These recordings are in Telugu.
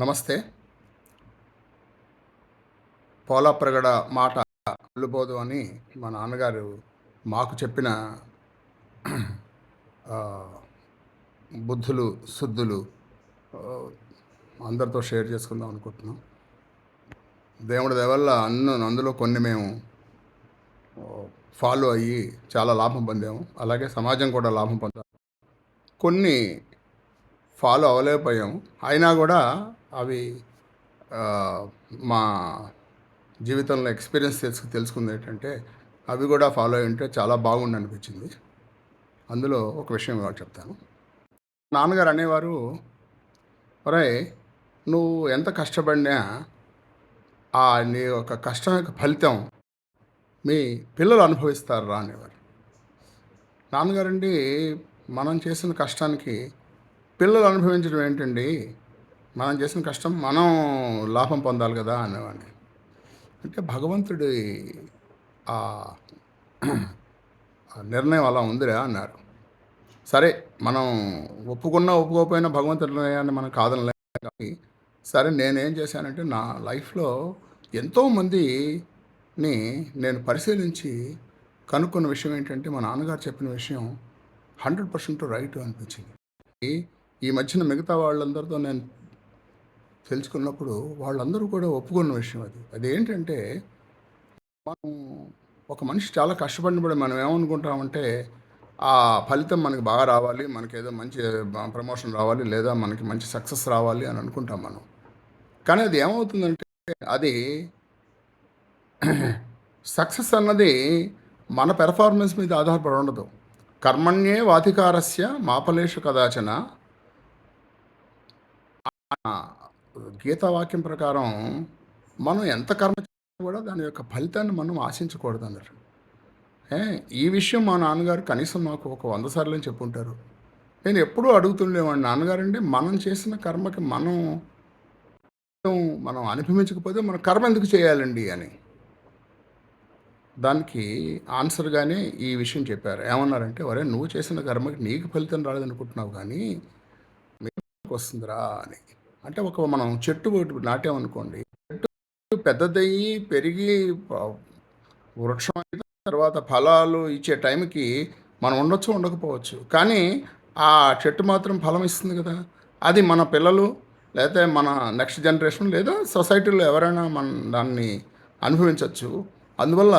నమస్తే. పోలాప్రగడ మాట వెళ్ళబోదు అని మా నాన్నగారు మాకు చెప్పిన బుద్ధులు శుద్ధులు అందరితో షేర్ చేసుకుందాం అనుకుంటున్నాం. దేవుడి దేవల్ల అన్ను అందులో కొన్ని మేము ఫాలో అయ్యి చాలా లాభం పొందాము. అలాగే సమాజం కూడా లాభం పొందాము. కొన్ని ఫాలో అవ్వలేకపోయాము. అయినా కూడా అవి మా జీవితంలో ఎక్స్పీరియన్స్ తెలుసు తెలుసుకుంది ఏంటంటే అవి కూడా ఫాలో అయి ఉంటే చాలా బాగుండి అనిపించింది. అందులో ఒక విషయం చెప్తాను. నాన్నగారు అనేవారు ఒరే నువ్వు ఎంత కష్టపడినా ఆ నీ యొక్క కష్టం యొక్క ఫలితం మీ పిల్లలు అనుభవిస్తారు? రా అనేవారు. నాన్నగారండి మనం చేసిన కష్టానికి పిల్లలు అనుభవించడం ఏంటండి? మనం చేసిన కష్టం మనం లాభం పొందాలి కదా అనేవాడిని. అంటే భగవంతుడి ఆ నిర్ణయం అలా ఉందిరా అన్నారు. సరే మనం ఒప్పుకున్నా ఒప్పుకోకపోయినా భగవంతుడి నిర్ణయాన్ని మనం కాదనలే కానీ సరే నేనేం చేశానంటే నా లైఫ్లో ఎంతోమందిని నేను పరిశీలించి కనుక్కున్న విషయం ఏంటంటే మా నాన్నగారు చెప్పిన విషయం హండ్రెడ్ పర్సెంట్ రైట్ అనిపించింది. ఈ మధ్యన మిగతా వాళ్ళందరితో నేను తెలుసుకున్నప్పుడు వాళ్ళందరూ కూడా ఒప్పుకున్న విషయం అది. అదేంటంటే మనం ఒక మనిషి చాలా కష్టపడినప్పుడు మనం ఏమనుకుంటామంటే ఆ ఫలితం మనకి బాగా రావాలి మనకి ఏదో మంచి ప్రమోషన్ రావాలి లేదా మనకి మంచి సక్సెస్ రావాలి అని అనుకుంటాం మనం. కానీ అది ఏమవుతుందంటే అది సక్సెస్ అన్నది మన పెర్ఫార్మెన్స్ మీద ఆధారపడి ఉండదు. కర్మణ్యే వాధికారస్య మాపలేషు కదాచన. గీతావాక్యం ప్రకారం మనం ఎంత కర్మ కూడా దాని యొక్క ఫలితాన్ని మనం ఆశించకూడదు అన్నారు ఏ, ఈ విషయం మా నాన్నగారు కనీసం నాకు ఒక వంద సార్లు చెప్పుంటారు. నేను ఎప్పుడూ అడుగుతుండేవాడిని నాన్నగారండి మనం చేసిన కర్మకి మనం మనం అనుభవించకపోతే మన కర్మ ఎందుకు చేయాలండి? అని. దానికి ఆన్సర్గానే ఈ విషయం చెప్పారు. ఏమన్నారంటే ఒరే నువ్వు చేసిన కర్మకి నీకు ఫలితం రాలేదనుకుంటున్నావు కానీ మీకు వస్తుందిరా అని. అంటే ఒక మనం చెట్టు ఒకటి నాటామనుకోండి చెట్టు పెద్దదయ్యి పెరిగి వృక్షం అయిన తర్వాత ఫలాలు ఇచ్చే టైంకి మనం ఉండొచ్చు ఉండకపోవచ్చు. కానీ ఆ చెట్టు మాత్రం ఫలం ఇస్తుంది కదా! అది మన పిల్లలు లేకపోతే మన నెక్స్ట్ జనరేషన్ లేదా సొసైటీలో ఎవరైనా మన దాన్ని అనుభవించవచ్చు అందువల్ల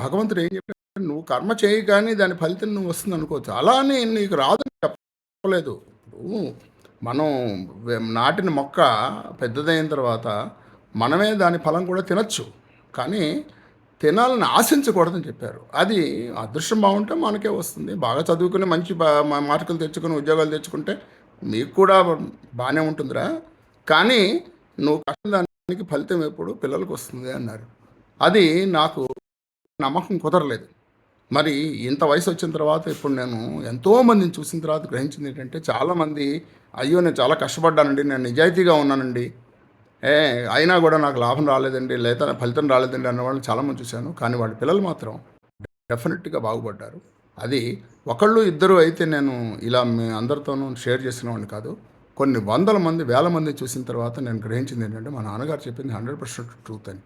భగవంతుడు ఏం చెప్పాడు? నువ్వు కర్మ చేయి కానీ దాని ఫలితం నువ్వు వస్తుంది అనుకోవచ్చు అలా అని నీకు రాదని చెప్పలేదు మనం నాటిన మొక్క పెద్దదైన తర్వాత మనమే దాని ఫలం కూడా తినచ్చు. కానీ తినాలని ఆశించకూడదని చెప్పారు. అది అదృష్టం బాగుంటే మనకే వస్తుంది. బాగా చదువుకుని మంచి మార్కులు తెచ్చుకుని ఉద్యోగాలు తెచ్చుకుంటే మీకు కూడా బాగానే ఉంటుందిరా. కానీ నువ్వు కష్టం దానికి ఫలితం ఎప్పుడు పిల్లలకు వస్తుంది అన్నారు. అది నాకు నమ్మకం కుదరలేదు. మరి ఇంత వయసు వచ్చిన తర్వాత ఇప్పుడు నేను ఎంతోమందిని చూసిన తర్వాత గ్రహించింది ఏంటంటే చాలామంది అయ్యో నేను చాలా కష్టపడ్డానండి. నేను నిజాయితీగా ఉన్నానండి. ఏ అయినా కూడా నాకు లాభం రాలేదండి లేదా ఫలితం రాలేదండి అన్న వాళ్ళని చాలామంది చూశాను. కానీ వాళ్ళ పిల్లలు మాత్రం డెఫినెట్గా బాగుపడ్డారు. అది ఒకళ్ళు ఇద్దరు అయితే నేను ఇలా మీ అందరితోనూ షేర్ చేసిన వాడిని కాదు. కొన్ని వందల మంది వేల మంది చూసిన తర్వాత నేను గ్రహించింది ఏంటంటే మా నాన్నగారు చెప్పింది హండ్రెడ్ పర్సెంట్ ట్రూత్ అని.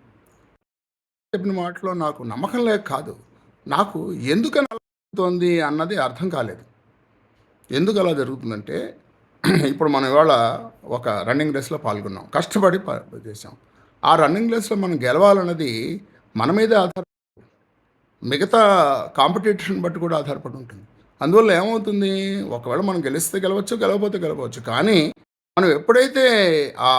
చెప్పిన మాటలో నాకు నమ్మకం లేక కాదు. నాకు ఎందుకని అలా జరుగుతోంది అన్నది అర్థం కాలేదు. ఎందుకు అలా జరుగుతుందంటే ఇప్పుడు మనం ఇవాళ ఒక రన్నింగ్ రేస్లో పాల్గొన్నాం. కష్టపడి చేసాం ఆ రన్నింగ్ రేస్లో మనం గెలవాలన్నది మన మీదే ఆధార మిగతా కాంపిటీషన్ బట్టి కూడా ఆధారపడి ఉంటుంది. అందువల్ల ఏమవుతుంది? ఒకవేళ మనం గెలిస్తే గెలవచ్చు గెలవపోతే గెలవచ్చు కానీ మనం ఎప్పుడైతే ఆ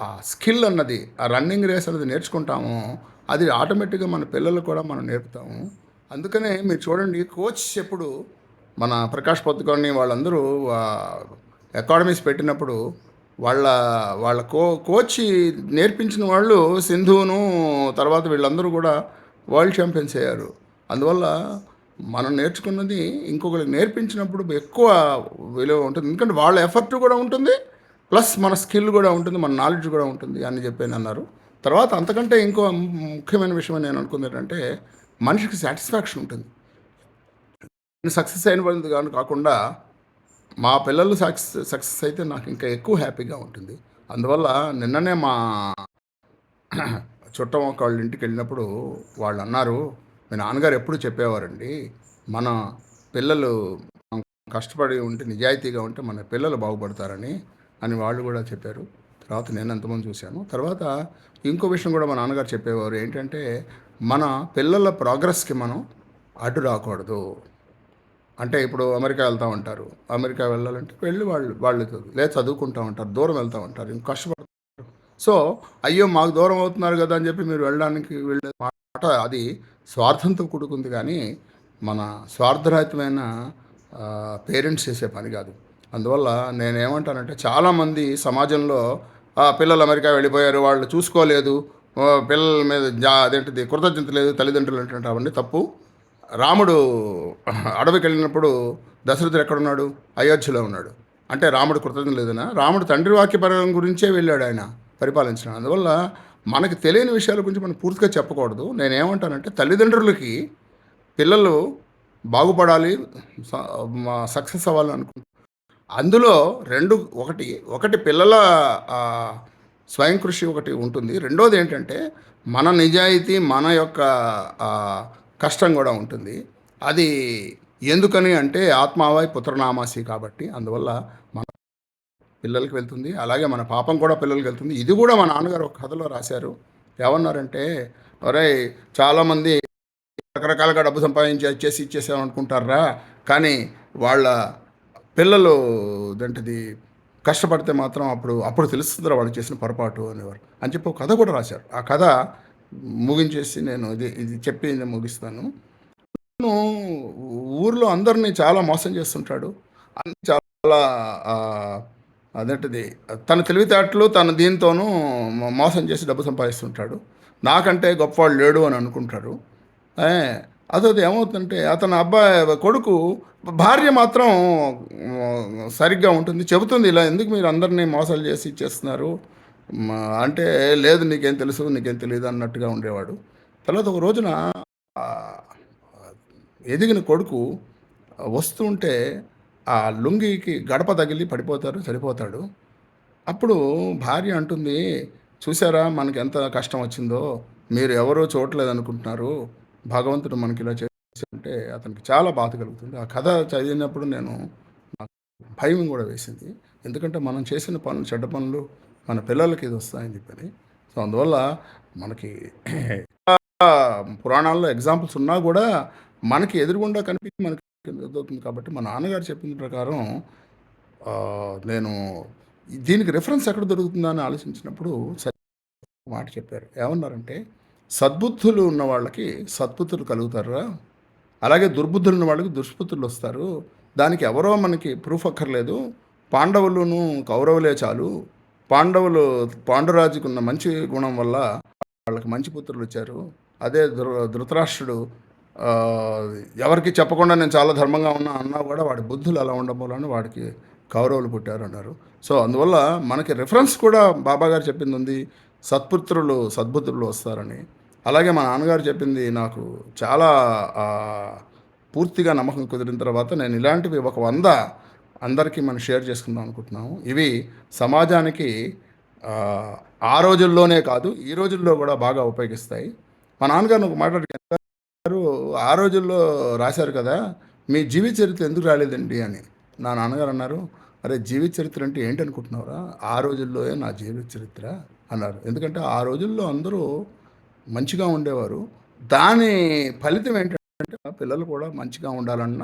ఆ స్కిల్ అన్నది ఆ రన్నింగ్ రేస్ అనేది నేర్చుకుంటామో అది ఆటోమేటిక్గా మన పిల్లలు కూడా మనం నేర్పుతాము. అందుకనే మీరు చూడండి కోచ్ ఎప్పుడు మన ప్రకాష్ పొత్తుకొని వాళ్ళందరూ అకాడమీస్ పెట్టినప్పుడు వాళ్ళ వాళ్ళ కో కోచ్ నేర్పించిన వాళ్ళు సింధువును తర్వాత వీళ్ళందరూ కూడా వరల్డ్ ఛాంపియన్స్ అయ్యారు. అందువల్ల మనం నేర్చుకున్నది ఇంకొకరికి నేర్పించినప్పుడు ఎక్కువ విలువ ఉంటుంది. ఎందుకంటే వాళ్ళ ఎఫర్ట్ కూడా ఉంటుంది ప్లస్ మన స్కిల్ కూడా ఉంటుంది మన నాలెడ్జ్ కూడా ఉంటుంది అని చెప్పి అన్నారు. తర్వాత అంతకంటే ఇంకో ముఖ్యమైన విషయం అని నేను అనుకుంది ఏంటంటే మనిషికి సాటిస్ఫాక్షన్ ఉంటుంది. నేను సక్సెస్ అయిన వాళ్ళది కానీ కాకుండా మా పిల్లలు సక్సెస్ సక్సెస్ అయితే నాకు ఇంకా ఎక్కువ హ్యాపీగా ఉంటుంది. అందువల్ల నిన్ననే మా చుట్టం ఒక వాళ్ళ ఇంటికి వెళ్ళినప్పుడు వాళ్ళు అన్నారు మీ నాన్నగారు ఎప్పుడు చెప్పేవారండి? మన పిల్లలు మనం కష్టపడి ఉంటే నిజాయితీగా ఉంటే మన పిల్లలు బాగుపడతారని అని వాళ్ళు కూడా చెప్పారు. తర్వాత నేను ఎంతమంది చూశాను. తర్వాత ఇంకో విషయం కూడా మా నాన్నగారు చెప్పేవారు ఏంటంటే మన పిల్లల ప్రోగ్రెస్కి మనం అడ్డు రాకూడదు. అంటే ఇప్పుడు అమెరికా వెళ్తూ ఉంటారు. అమెరికా వెళ్ళాలంటే వెళ్ళి వాళ్ళు వాళ్ళు లేదు చదువుకుంటూ ఉంటారు దూరం వెళ్తూ ఉంటారు ఇంకా కష్టపడతారు సో అయ్యో మాకు దూరం అవుతున్నారు కదా అని చెప్పి మీరు వెళ్ళడానికి వెళ్ళే మాట అది స్వార్థంతో కూడుకుంది కానీ మన స్వార్థరహితమైన పేరెంట్స్ చేసే పని కాదు. అందువల్ల నేనేమంటానంటే చాలామంది సమాజంలో పిల్లలు అమెరికా వెళ్ళిపోయారు వాళ్ళు చూసుకోలేదు పిల్లల మీద జా అదేంటిది కృతజ్ఞత లేదు తల్లిదండ్రులు అంటే అవన్నీ తప్పు. రాముడు అడవికి వెళ్ళినప్పుడు దశరథుడు ఎక్కడున్నాడు? అయోధ్యలో ఉన్నాడు. అంటే రాముడు కృతజ్ఞత లేదనా రాముడు తండ్రి వాక్యపరం గురించే వెళ్ళాడు ఆయన పరిపాలించడం. అందువల్ల మనకు తెలియని విషయాల గురించి మనం పూర్తిగా చెప్పకూడదు. నేనేమంటానంటే తల్లిదండ్రులకి పిల్లలు బాగుపడాలి సక్సెస్ అవ్వాలని అనుకుంటున్నాను అందులో రెండు ఒకటి ఒకటి పిల్లల స్వయం కృషి ఒకటి ఉంటుంది. రెండోది ఏంటంటే మన నిజాయితీ మన యొక్క కష్టం కూడా ఉంటుంది. అది ఎందుకని అంటే ఆత్మావాయి పుత్రనామాసి కాబట్టి అందువల్ల మన పిల్లలకి వెళ్తుంది. అలాగే మన పాపం కూడా పిల్లలకి వెళ్తుంది. ఇది కూడా మా నాన్నగారు ఒక కథలో రాశారు. ఏమన్నారంటే ఒరే చాలామంది రకరకాలుగా డబ్బు సంపాదించి చేసి ఇచ్చేసాం అనుకుంటారా? కానీ వాళ్ళ పిల్లలు ఏంటిది కష్టపడితే మాత్రం అప్పుడు అప్పుడు తెలుస్తుందిరా వాళ్ళు చేసిన పొరపాటు అనేవారు. అని చెప్పి ఒక కథ కూడా రాశారు. ఆ కథ ముగించేసి నేను ఇది ఇది చెప్పి ముగిస్తాను. తను ఊర్లో అందరినీ చాలా మోసం చేస్తుంటాడు. అన్ని చాలా అదేంటిది తన తెలివితేటలు తన దీంతోనూ మోసం చేసి డబ్బు సంపాదిస్తుంటాడు. నాకంటే గొప్పవాడు లేడు అని అనుకుంటారు. ఏ, అదొకటి ఏమవుతుందంటే అతని అబ్బాయి కొడుకు భార్య మాత్రం సరిగ్గా ఉంటుంది. చెబుతుంది ఇలా ఎందుకు మీరు అందరినీ మోసాలు చేసి ఇచ్చేస్తున్నారు? అంటే లేదు నీకేం తెలుసు నీకేం తెలియదు అన్నట్టుగా ఉండేవాడు. తర్వాత ఒక రోజున ఎదిగిన కొడుకు వస్తుంటే ఆ లుంగికి గడప తగిలి పడిపోతారు చనిపోతాడు అప్పుడు భార్య అంటుంది చూసారా మనకి ఎంత కష్టం వచ్చిందో మీరు ఎవరో చూడలేదు అనుకుంటున్నారు భగవంతుడు మనకి ఇలా చేస్తుంటే అతనికి చాలా బాధ కలుగుతుంది. ఆ కథ చదివినప్పుడు నేను భయం కూడా వేసింది. ఎందుకంటే మనం చేసిన పనులు చెడ్డ పనులు మన పిల్లలకి ఇది వస్తాయని చెప్పని. సో అందువల్ల మనకి పురాణాల్లో ఎగ్జాంపుల్స్ ఉన్నా కూడా మనకి ఎదురుగుండా కనిపించి మనకి ఎదుగుతుంది కాబట్టి మా నాన్నగారు చెప్పిన ప్రకారం నేను దీనికి రిఫరెన్స్ ఎక్కడ దొరుకుతుందా అని ఆలోచించినప్పుడు సరే మాట చెప్పారు. ఏమన్నారంటే సద్బుద్ధులు ఉన్న వాళ్ళకి సద్బుద్ధులు కలుగుతారా? అలాగే దుర్బుద్ధులు ఉన్న వాళ్ళకి దుష్బుద్ధులు వస్తారు. దానికి ఎవరో మనకి ప్రూఫ్ అక్కర్లేదు. పాండవులును కౌరవులే చాలు. పాండవులు పాండురాజుకు ఉన్న మంచి గుణం వల్ల వాళ్ళకి మంచి పుత్రులు వచ్చారు. అదే ధృ ధృతరాష్ట్రుడు ఎవరికి చెప్పకుండా నేను చాలా ధర్మంగా ఉన్నా అన్నా కూడా వాడి బుద్ధులు అలా ఉండడం వలన వాడికి కౌరవులు పుట్టారు అన్నారు సో అందువల్ల మనకి రిఫరెన్స్ కూడా బాబా గారు చెప్పింది ఉంది సత్పుత్రులు సద్బుద్ధులు వస్తారని. అలాగే మా నాన్నగారు చెప్పింది నాకు చాలా పూర్తిగా నమ్మకం కుదిరిన తర్వాత నేను ఇలాంటివి ఒక వంద అందరికీ మనం షేర్ చేసుకుందాం అనుకుంటున్నాము. ఇవి సమాజానికి ఆ, రోజుల్లోనే కాదు ఈ రోజుల్లో కూడా బాగా ఉపయోగిస్తాయి. మా నాన్నగారు ఒక మాట్లాడారు ఆ రోజుల్లో రాశారు కదా మీ జీవిత చరిత్ర ఎందుకు రాలేదండి? అని. నా నాన్నగారు అన్నారు అరే జీవిత చరిత్ర అంటే ఏంటి అనుకుంటున్నావురా? ఆ రోజుల్లోనే నా జీవిత చరిత్ర అన్నారు. ఎందుకంటే ఆ రోజుల్లో అందరూ మంచిగా ఉండేవారు. దాని ఫలితం ఏంటంటే పిల్లలు కూడా మంచిగా ఉండాలన్న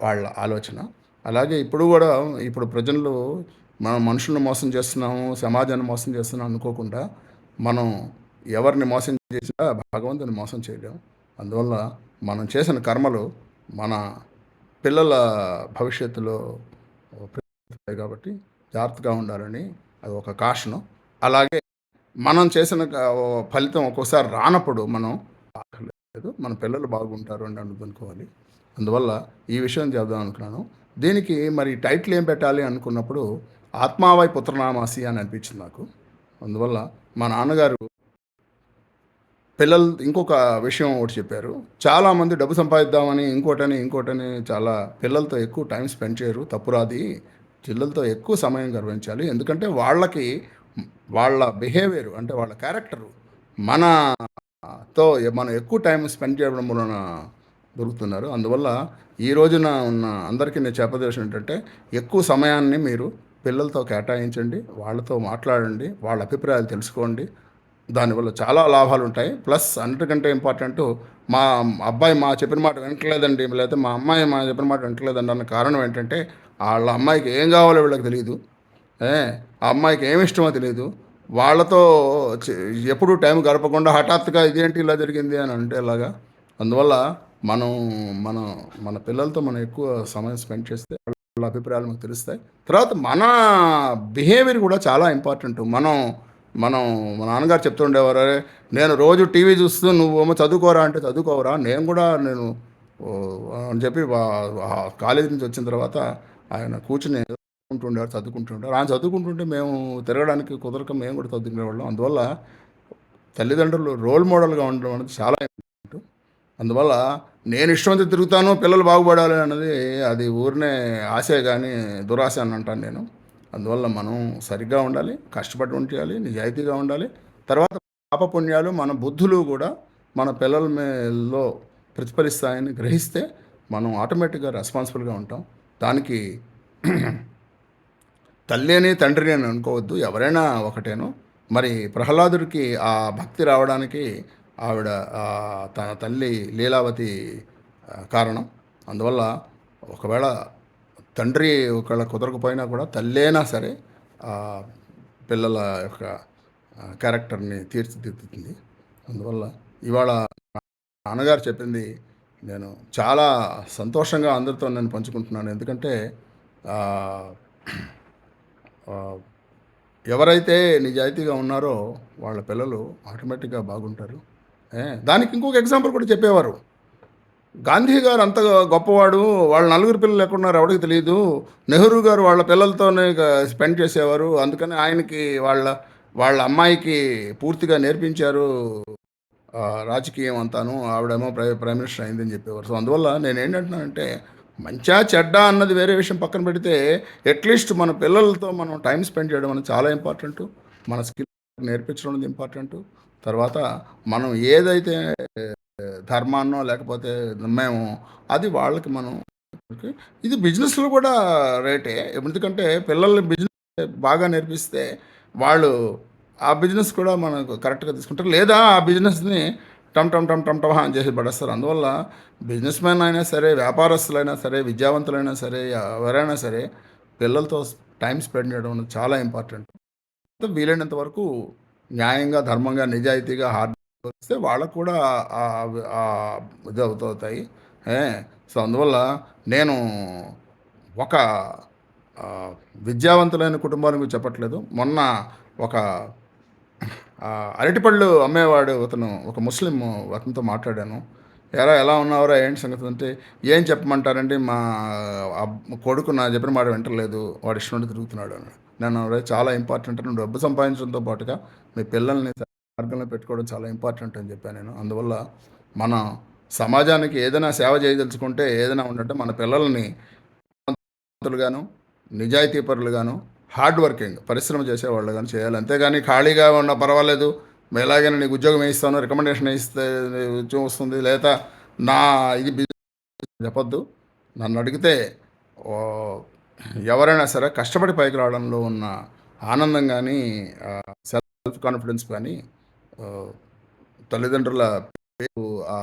వాళ్ళ ఆలోచన. అలాగే ఇప్పుడు కూడా ఇప్పుడు ప్రజలు మనం మనుషులను మోసం చేస్తున్నాము సమాజాన్ని మోసం చేస్తున్నాం అనుకోకుండా మనం ఎవరిని మోసం చేసినా భగవంతుని మోసం చేయడం అందువల్ల మనం చేసిన కర్మలు మన పిల్లల భవిష్యత్తులో కాబట్టి జాగ్రత్తగా ఉండాలని అది ఒక కాషను. అలాగే మనం చేసిన ఫలితం ఒక్కోసారి రానప్పుడు మనం లేదు మన పిల్లలు బాగుంటారు అని అనుకోవాలి. అందువల్ల ఈ విషయం చెప్దాం అనుకున్నాను. దీనికి మరి టైటిల్ ఏం పెట్టాలి అనుకున్నప్పుడు ఆత్మావై పుత్రనామాసి అని అనిపించింది నాకు. అందువల్ల మా నాన్నగారు పిల్లలు ఇంకొక విషయం ఒకటి చెప్పారు. చాలామంది డబ్బు సంపాదిద్దామని ఇంకోటని ఇంకోటని చాలా పిల్లలతో ఎక్కువ టైం స్పెండ్ చేయరు. తప్పురాది పిల్లలతో ఎక్కువ సమయం గర్వించాలి. ఎందుకంటే వాళ్ళకి వాళ్ళ బిహేవియర్ అంటే వాళ్ళ క్యారెక్టరు మనతో మనం ఎక్కువ టైం స్పెండ్ చేయడం వలన దొరుకుతున్నారు. అందువల్ల ఈ రోజున ఉన్న అందరికీ నేను చెప్పదలసిన ఏంటంటే ఎక్కువ సమయాన్ని మీరు పిల్లలతో కేటాయించండి వాళ్ళతో మాట్లాడండి వాళ్ళ అభిప్రాయాలు తెలుసుకోండి. దానివల్ల చాలా లాభాలు ఉంటాయి. ప్లస్ అన్నిటికంటే ఇంపార్టెంట్ మా అబ్బాయి మా చెప్పిన మాట వినట్లేదండి. లేకపోతే మా అమ్మాయి మా చెప్పిన మాట వినట్లేదండి అన్న కారణం ఏంటంటే వాళ్ళ అమ్మాయికి ఏం కావాలో వీళ్ళకి తెలియదు ఏ ఆ అమ్మాయికి ఏమి ఇష్టమో తెలియదు వాళ్ళతో ఎప్పుడు టైం గడపకుండా హఠాత్తుగా ఇదేంటి ఇలా జరిగింది అని అంటే ఇలాగా అందువల్ల మనం మన మన పిల్లలతో మనం ఎక్కువ సమయం స్పెండ్ చేస్తే వాళ్ళ అభిప్రాయాలు మనకు తెలుస్తాయి. తర్వాత మన బిహేవియర్ కూడా చాలా ఇంపార్టెంట్. మనం మనం మా నాన్నగారు చెప్తుండేవారు నేను రోజు టీవీ చూస్తూ నువ్వు చదువుకోరా అంటే చదువుకోవరా. నేను కూడా నేను అని చెప్పి కాలేజీ నుంచి వచ్చిన తర్వాత ఆయన కూర్చుని చదువుకుంటుండేవారు చదువుకుంటుండేవారు ఆయన చదువుకుంటుంటే మేము తిరగడానికి కుదరక మేము కూడా చదువుకునేవాళ్ళం అందువల్ల తల్లిదండ్రులు రోల్ మోడల్గా ఉండడం అనేది చాలా అందువల్ల నేను ఇష్టమైతే తిరుగుతాను పిల్లలు బాగుపడాలి అన్నది అది ఊరినే ఆశే కానీ దురాశ అని అంటాను నేను. అందువల్ల మనం సరిగ్గా ఉండాలి కష్టపడి ఉండాలి నిజాయితీగా ఉండాలి. తర్వాత పాపపుణ్యాలు మన బుద్ధులు కూడా మన పిల్లల మేలో ప్రతిఫలిస్తాయని గ్రహిస్తే మనం ఆటోమేటిక్గా రెస్పాన్సిబుల్గా ఉంటాం. దానికి తల్లిని తండ్రిని తండ్రి అని అనుకోవద్దు ఎవరైనా ఒకటేను. మరి ప్రహ్లాదుడికి ఆ భక్తి రావడానికి ఆవిడ తన తల్లి లీలావతి కారణం. అందువల్ల ఒకవేళ తండ్రి ఒకవేళ కుదరకపోయినా కూడా తల్లేనా సరే పిల్లల యొక్క క్యారెక్టర్ని తీర్చిదిద్దుతుంది. అందువల్ల ఇవాళ నాన్నగారు చెప్పింది నేను చాలా సంతోషంగా అందరితో నేను పంచుకుంటున్నాను. ఎందుకంటే ఎవరైతే నిజాయితీగా ఉన్నారో వాళ్ళ పిల్లలు ఆటోమేటిక్గా బాగుంటారు. దానికి ఇంకొక ఎగ్జాంపుల్ కూడా చెప్పేవారు. గాంధీ గారు అంత గొప్పవాడు వాళ్ళ నలుగురు పిల్లలు ఎక్కడున్నారు ఎవరికి తెలియదు నెహ్రూ గారు వాళ్ళ పిల్లలతోనే స్పెండ్ చేసేవారు. అందుకని ఆయనకి వాళ్ళ వాళ్ళ అమ్మాయికి పూర్తిగా నేర్పించారు రాజకీయం అంతాను. ఆవిడేమో ప్రై ప్రైమ్ మినిస్టర్ అయిందని చెప్పేవారు. సో అందువల్ల నేను ఏంటంటున్నానంటే మంచా చెడ్డ అన్నది వేరే విషయం పక్కన పెడితే అట్లీస్ట్ మన పిల్లలతో మనం టైం స్పెండ్ చేయడం అనేది చాలా ఇంపార్టెంట్. మన స్కిల్ నేర్పించడం అనేది ఇంపార్టెంట్. తర్వాత మనం ఏదైతే ధర్మాన్నో లేకపోతే మేము అది వాళ్ళకి మనం ఇది బిజినెస్లో కూడా రేటే. ఎందుకంటే పిల్లల్ని బిజినెస్ బాగా నేర్పిస్తే వాళ్ళు ఆ బిజినెస్ కూడా మనకు కరెక్ట్గా తీసుకుంటారు. లేదా ఆ బిజినెస్ని టమ్ టమ్ టమ్ టమ్ టమ్ అని చేసి పడేస్తారు. అందువల్ల బిజినెస్ మ్యాన్ అయినా సరే వ్యాపారస్తులైనా సరే విద్యావంతులైనా సరే ఎవరైనా సరే పిల్లలతో టైం స్పెండ్ చేయడం చాలా ఇంపార్టెంట్. వీలైనంత వరకు న్యాయంగా ధర్మంగా నిజాయితీగా హార్డ్ వస్తే వాళ్ళకు కూడా ఇది అవుతాయి సో అందువల్ల నేను ఒక విద్యావంతులైన కుటుంబాన్ని మీకు చెప్పట్లేదు. మొన్న ఒక అరటిపళ్ళు అమ్మేవాడు అతను ఒక ముస్లిం అతనితో మాట్లాడాను. ఎరా ఎలా ఉన్నావరా? ఏంటి సంగతి? అంటే ఏం చెప్పమంటారండి? మా కొడుకు నా చెప్పిన మాట వింటలేదు. వాడు ఇష్టం తిరుగుతున్నాడు అన్నాడు. నేను చాలా ఇంపార్టెంట్ నువ్వు డబ్బు సంపాదించడంతో పాటుగా మీ పిల్లల్ని మార్గంలో పెట్టుకోవడం చాలా ఇంపార్టెంట్ అని చెప్పాను నేను. అందువల్ల మన సమాజానికి ఏదైనా సేవ చేయదలుచుకుంటే ఏదైనా ఉండంటే మన పిల్లల్ని గాను నిజాయితీ పరులుగాను హార్డ్ వర్కింగ్ పరిశ్రమ చేసేవాళ్ళు కానీ చేయాలి. అంతేగాని ఖాళీగా ఉన్న పర్వాలేదు ఎలాగైనా నీకు ఉద్యోగం వేయిస్తాను రికమెండేషన్ వేయిస్తే ఉద్యోగం వస్తుంది లేదా నా ఇది బిజినెస్ చెప్పొద్దు. నన్ను అడిగితే ఎవరైనా సరే కష్టపడి పైకి రావడంలో ఉన్న ఆనందం కానీ సెల్ఫ్ కాన్ఫిడెన్స్ కానీ తల్లిదండ్రుల పేరు ఆ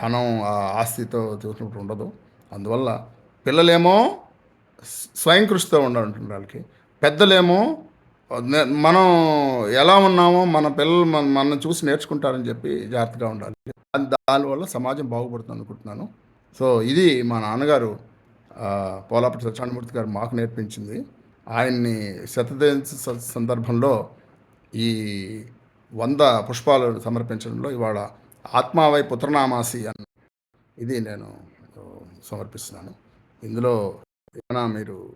ధనం ఆ ఆస్తితో చూసినప్పుడు ఉండదు. అందువల్ల పిల్లలేమో స్వయం కృషితో ఉండాలంటుంది వాళ్ళకి. పెద్దలేమో మనం ఎలా ఉన్నామో మన పిల్లలు మన మనం చూసి నేర్చుకుంటారని చెప్పి జాగ్రత్తగా ఉండాలి. దాని దానివల్ల సమాజం బాగుపడుతుంది అనుకుంటున్నాను సో ఇది మా నాన్నగారు పోలాపటి సత్యనారాయణమూర్తి గారు మాకు నేర్పించింది. ఆయన్ని శతజయంతి స- సందర్భంలో ఈ వంద పుష్పాలు సమర్పించడంలో ఇవాళ ఆత్మావై పుత్రనామాసి అన్న ఇది నేను సమర్పిస్తున్నాను. ఇందులో ఏమైనా మీరు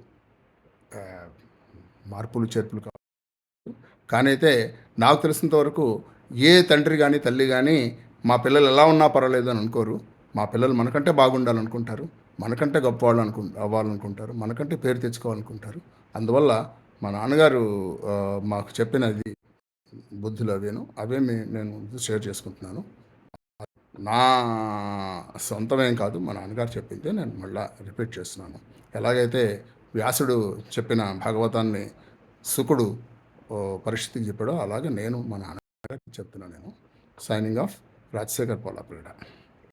మార్పులు చేర్పులు కావచ్చు కానీ అయితే నాకు తెలిసినంత వరకు ఏ తండ్రి కానీ తల్లి కానీ మా పిల్లలు ఎలా ఉన్నా పర్వాలేదు అని అనుకోరు. మా పిల్లలు మనకంటే బాగుండాలనుకుంటారు మనకంటే గొప్పవాళ్ళు అనుకు అవ్వాలనుకుంటారు మనకంటే పేరు తెచ్చుకోవాలనుకుంటారు. అందువల్ల మా నాన్నగారు మాకు చెప్పినది బుద్ధులు అవేను అవే మీ- నేను షేర్ చేసుకుంటున్నాను. నా సొంతమేం కాదు మా నాన్నగారు చెప్పిందే నేను మళ్ళీ రిపీట్ చేస్తున్నాను. ఎలాగైతే వ్యాసుడు చెప్పిన భాగవతాన్ని సుకుడు పరిస్థితికి చెప్పాడో అలాగే నేను మా నాన్నగారికి చెప్తున్నాను నేను. Signing off Rajasekhar పోలాపల్లిడ